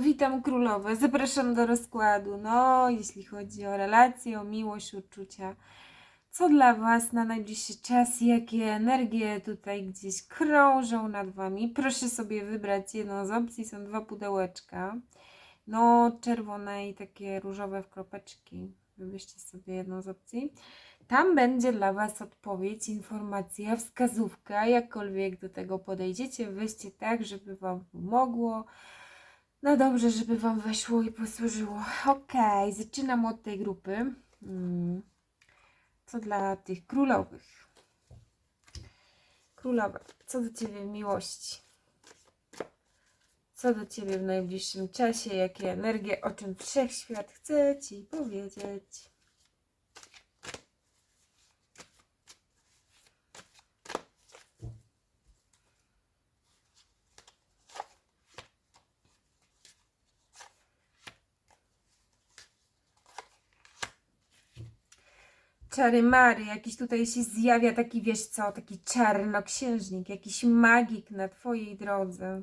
Witam królowe, zapraszam do rozkładu. No, jeśli chodzi o relacje, o miłość, uczucia. Co dla Was na najbliższy czas? Jakie energie tutaj gdzieś krążą nad Wami? Proszę sobie wybrać jedną z opcji. Są dwa pudełeczka. No, czerwone i takie różowe w kropeczki. Wybierzcie sobie jedną z opcji. Tam będzie dla Was odpowiedź, informacja, wskazówka. Jakkolwiek do tego podejdziecie, weźcie tak, żeby Wam pomogło. No dobrze, żeby Wam weszło i posłużyło. Okej, zaczynam od tej grupy. Mm. Co dla tych królowych? Królowa, co do Ciebie miłości? Co do Ciebie w najbliższym czasie? Jakie energie? O czym wszechświat chce Ci powiedzieć? Czary mary, jakiś tutaj się zjawia taki, wiesz co, taki czarnoksiężnik, jakiś magik na twojej drodze.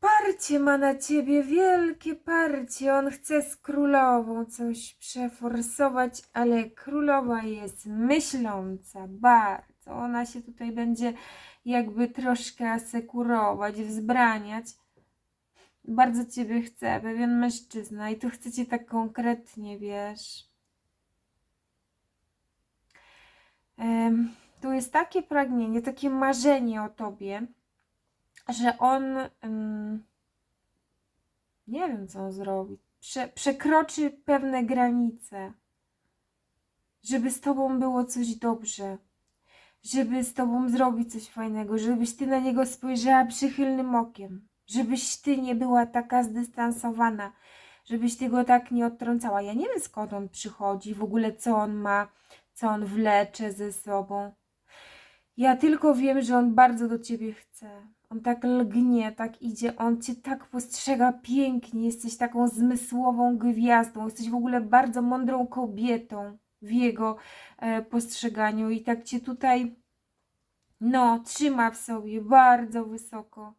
Parcie ma na ciebie, wielkie parcie. On chce z królową coś przeforsować, ale królowa jest myśląca bardzo. Ona się tutaj będzie jakby troszkę asekurować, wzbraniać. Bardzo ciebie chce, pewien mężczyzna i tu chcecie tak konkretnie, wiesz. Tu jest takie pragnienie, takie marzenie o tobie, że on nie wiem, co on zrobi. Prze, przekroczy pewne granice, żeby z tobą było coś dobrze, żeby z tobą zrobić coś fajnego, żebyś ty na niego spojrzała przychylnym okiem, żebyś ty nie była taka zdystansowana, żebyś ty go tak nie odtrącała. Ja nie wiem skąd on przychodzi, w ogóle co on ma, co on wlecze ze sobą. Ja tylko wiem, że on bardzo do ciebie chce. On tak lgnie, tak idzie, on cię tak postrzega pięknie. Jesteś taką zmysłową gwiazdą, jesteś w ogóle bardzo mądrą kobietą w jego e, postrzeganiu i tak cię tutaj, no, trzyma w sobie bardzo wysoko.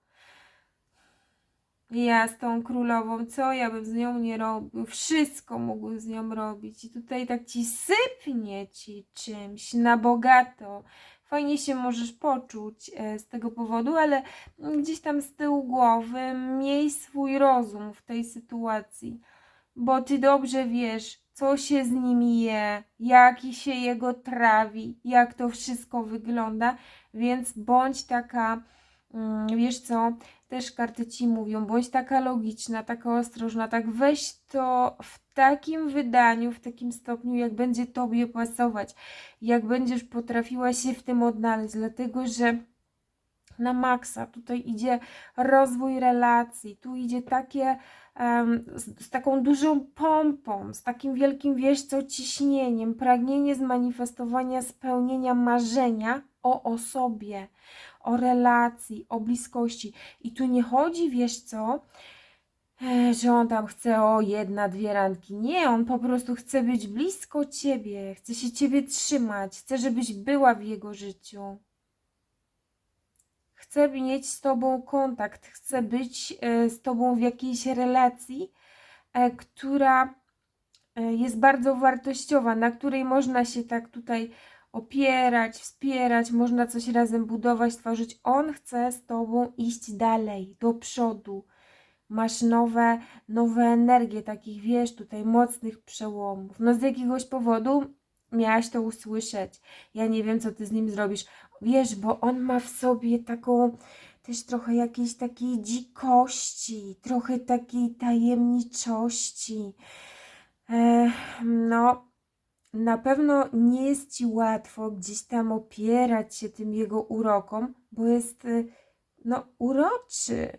Ja z tą królową, co ja bym z nią nie robił? Wszystko mógł z nią robić. I tutaj tak ci sypnie ci czymś na bogato. Fajnie się możesz poczuć e, z tego powodu, ale gdzieś tam z tyłu głowy miej swój rozum w tej sytuacji, bo ty dobrze wiesz, co się z nim je, jak się jego trawi, jak to wszystko wygląda, więc bądź taka, wiesz co, też karty ci mówią, bądź taka logiczna, taka ostrożna, tak weź to w takim wydaniu, w takim stopniu, jak będzie tobie pasować, jak będziesz potrafiła się w tym odnaleźć, dlatego że na maksa tutaj idzie rozwój relacji, tu idzie takie em, z, z taką dużą pompą, z takim wielkim, wiesz co, ciśnieniem, pragnienie zmanifestowania, spełnienia marzenia o osobie, o relacji, o bliskości. I tu nie chodzi, wiesz co, e, że on tam chce o jedna, dwie randki. Nie, on po prostu chce być blisko ciebie, chce się ciebie trzymać, chce, żebyś była w jego życiu. Chce mieć z tobą kontakt, chce być e, z tobą w jakiejś relacji, e, która jest bardzo wartościowa, na której można się tak tutaj opierać, wspierać, można coś razem budować, tworzyć. On chce z tobą iść dalej, do przodu. Masz nowe, nowe energie, takich wiesz, tutaj mocnych przełomów. No z jakiegoś powodu miałaś to usłyszeć. Ja nie wiem, co ty z nim zrobisz. Wiesz, bo on ma w sobie taką też trochę jakiejś takiej dzikości, trochę takiej tajemniczości. No, na pewno nie jest ci łatwo gdzieś tam opierać się tym jego urokom, bo jest e, no, uroczy,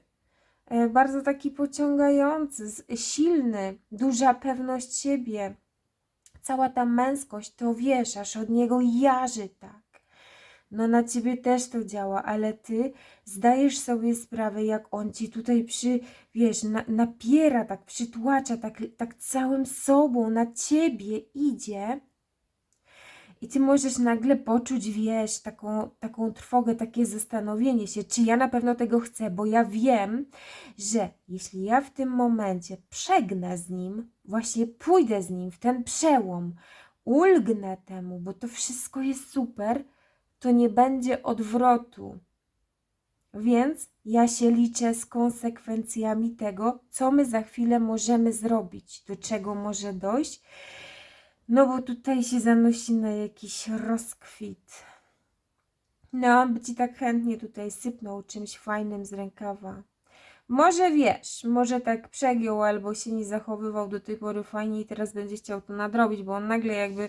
e, bardzo taki pociągający, silny, duża pewność siebie. Cała ta męskość, to wiesz, aż od niego jarzy tak. No na ciebie też to działa, ale ty zdajesz sobie sprawę, jak on ci tutaj przy, wiesz, na, napiera, tak przytłacza, tak, tak całym sobą na ciebie idzie. I ty możesz nagle poczuć, wiesz, taką, taką trwogę, takie zastanowienie się, czy ja na pewno tego chcę, bo ja wiem, że jeśli ja w tym momencie przegnę z nim, właśnie pójdę z nim w ten przełom, ulgnę temu, bo to wszystko jest super, to nie będzie odwrotu. Więc ja się liczę z konsekwencjami tego, co my za chwilę możemy zrobić, do czego może dojść. No bo tutaj się zanosi na jakiś rozkwit. No, by ci tak chętnie tutaj sypnął czymś fajnym z rękawa. Może wiesz, może tak przegiął albo się nie zachowywał do tej pory fajnie i teraz będzie chciał to nadrobić, bo on nagle jakby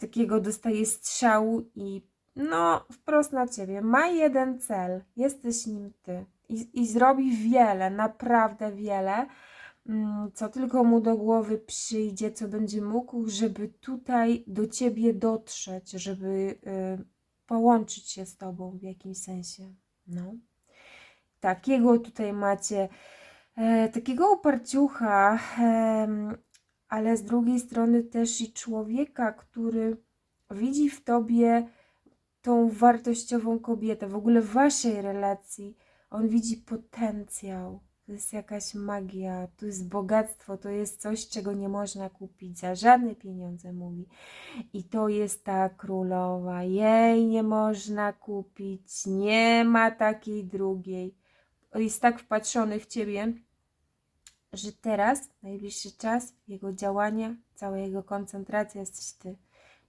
takiego dostaje strzału i no wprost na ciebie. Ma jeden cel, jesteś nim ty i, i zrobi wiele, naprawdę wiele, mm, co tylko mu do głowy przyjdzie, co będzie mógł, żeby tutaj do ciebie dotrzeć, żeby y, połączyć się z tobą w jakimś sensie. No takiego tutaj macie, e, takiego uparciucha, em, ale z drugiej strony też i człowieka, który widzi w tobie tą wartościową kobietę, w ogóle w waszej relacji. On widzi potencjał. To jest jakaś magia, to jest bogactwo, to jest coś, czego nie można kupić za żadne pieniądze, mówi. I to jest ta królowa. Jej nie można kupić, nie ma takiej drugiej jest tak wpatrzony w ciebie, że teraz, najbliższy czas, jego działania, cała jego koncentracja jesteś ty.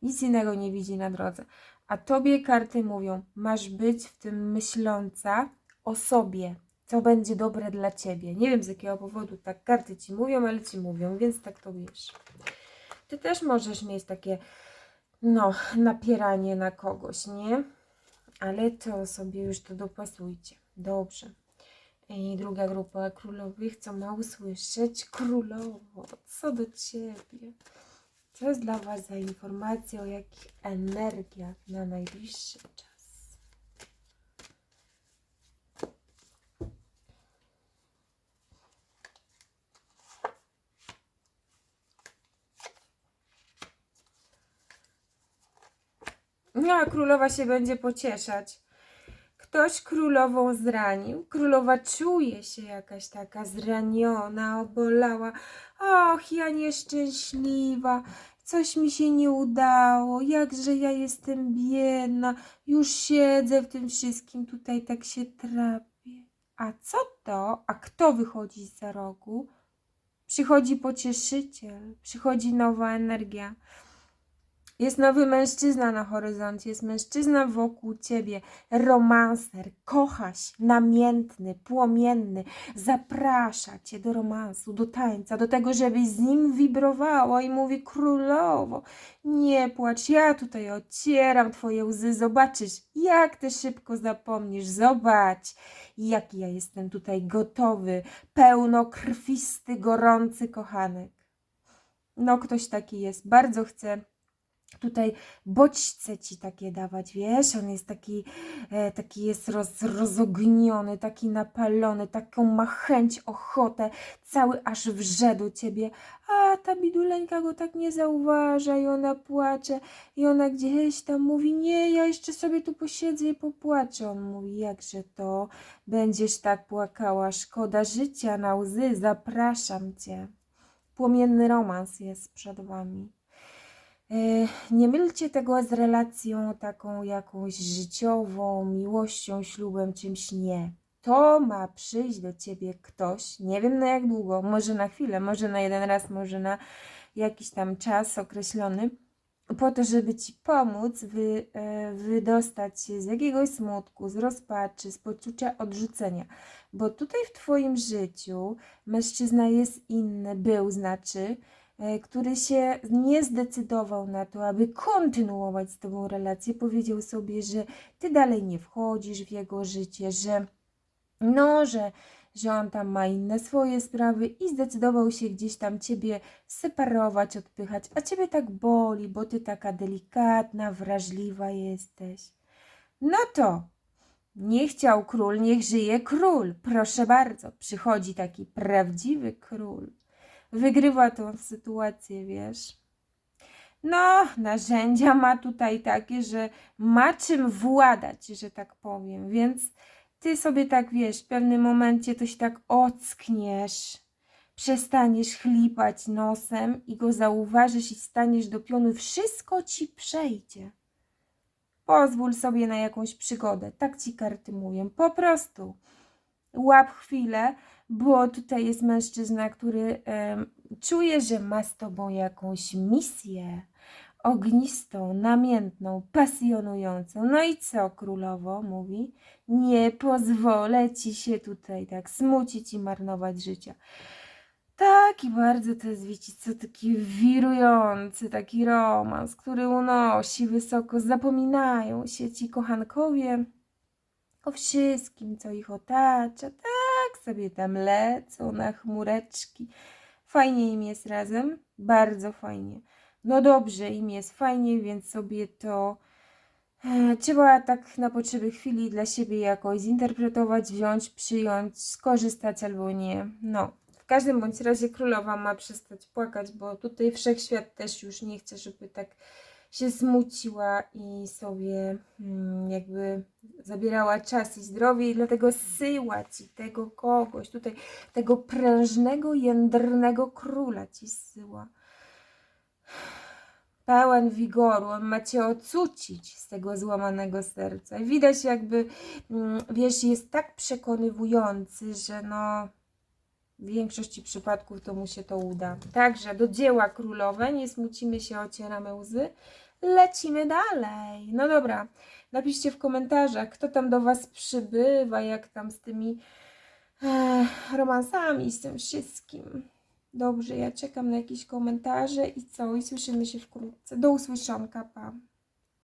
Nic innego nie widzi na drodze. A tobie karty mówią, masz być w tym myśląca o sobie, co będzie dobre dla ciebie. Nie wiem z jakiego powodu tak karty ci mówią, ale ci mówią, więc tak to wiesz. Ty też możesz mieć takie, no, napieranie na kogoś, nie? Ale to sobie już to dopasujcie. Dobrze. I druga grupa królowych, co ma usłyszeć? Królowo, co do ciebie? Co jest dla Was za informacja o jakich energiach na najbliższy czas? No, a królowa się będzie pocieszać ktoś królową zranił. Królowa czuje się jakaś taka zraniona, obolała. Och, ja nieszczęśliwa, coś mi się nie udało, jakże ja jestem biedna, już siedzę w tym wszystkim, tutaj tak się trapię. A co to? A kto wychodzi za rogu? Przychodzi pocieszyciel, przychodzi nowa energia. Jest nowy mężczyzna na horyzoncie, jest mężczyzna wokół ciebie, romanser, kochaś, namiętny, płomienny, zaprasza cię do romansu, do tańca, do tego, żebyś z nim wibrowała i mówi królowo, nie płacz, ja tutaj ocieram twoje łzy, zobaczysz, jak ty szybko zapomnisz, zobacz, jaki ja jestem tutaj gotowy, pełnokrwisty, gorący kochanek. No, ktoś taki jest, bardzo chcę tutaj bodźce ci takie dawać, wiesz, on jest taki, e, taki jest roz, rozogniony, taki napalony, taką ma chęć, ochotę, cały aż wrze do ciebie, a ta biduleńka go tak nie zauważa i ona płacze. I ona gdzieś tam mówi, nie, ja jeszcze sobie tu posiedzę i popłaczę. On mówi, jakże to, będziesz tak płakała, szkoda życia na łzy, zapraszam cię. Płomienny romans jest przed wami. E, nie mylcie tego z relacją taką jakąś życiową, miłością, ślubem, czymś nie. To ma przyjść do ciebie ktoś, nie wiem na jak długo, może na chwilę, może na jeden raz, może na jakiś tam czas określony, po to, żeby ci pomóc wy, e, wydostać się z jakiegoś smutku, z rozpaczy, z poczucia odrzucenia. Bo tutaj w Twoim życiu mężczyzna jest inny, był znaczy, który się nie zdecydował na to, aby kontynuować z Tobą relację, powiedział sobie, że Ty dalej nie wchodzisz w jego życie, że no, że, że on tam ma inne swoje sprawy i zdecydował się gdzieś tam Ciebie separować, odpychać, a Ciebie tak boli, bo Ty taka delikatna, wrażliwa jesteś. No to nie chciał król, niech żyje król. Proszę bardzo, przychodzi taki prawdziwy król wygrywa tą sytuację, wiesz. No, narzędzia ma tutaj takie, że ma czym władać, że tak powiem, więc ty sobie tak wiesz, w pewnym momencie to się tak ockniesz, przestaniesz chlipać nosem i go zauważysz i staniesz do pionu, wszystko ci przejdzie. Pozwól sobie na jakąś przygodę, tak ci karty mówią, po prostu. Łap chwilę, bo tutaj jest mężczyzna, który em, czuje, że ma z tobą jakąś misję ognistą, namiętną, pasjonującą. No i co, królowo mówi? Nie pozwolę ci się tutaj tak smucić i marnować życia. Taki bardzo to jest, wiecie co, taki wirujący, taki romans, który unosi wysoko, zapominają się ci kochankowie o wszystkim, co ich otacza, tak sobie tam lecą na chmureczki. Fajnie im jest razem, bardzo fajnie. No dobrze, im jest fajnie, więc sobie to e, trzeba tak na potrzeby chwili dla siebie jakoś zinterpretować, wziąć, przyjąć, skorzystać albo nie. No, w każdym bądź razie królowa ma przestać płakać, bo tutaj wszechświat też już nie chce, żeby tak się smuciła i sobie mm, jakby zabierała czas i zdrowie i dlatego syła ci tego kogoś, tutaj tego prężnego, jędrnego króla ci syła pełen wigoru, on ma cię ocucić z tego złamanego serca. I widać jakby, mm, wiesz, jest tak przekonywujący, że no w większości przypadków to mu się to uda. Także do dzieła królowe, nie smucimy się, ocieramy łzy, lecimy dalej. No dobra, napiszcie w komentarzach, kto tam do Was przybywa, jak tam z tymi e, romansami, z tym wszystkim. Dobrze, ja czekam na jakieś komentarze i co? I słyszymy się wkrótce. Do usłyszonka, pa.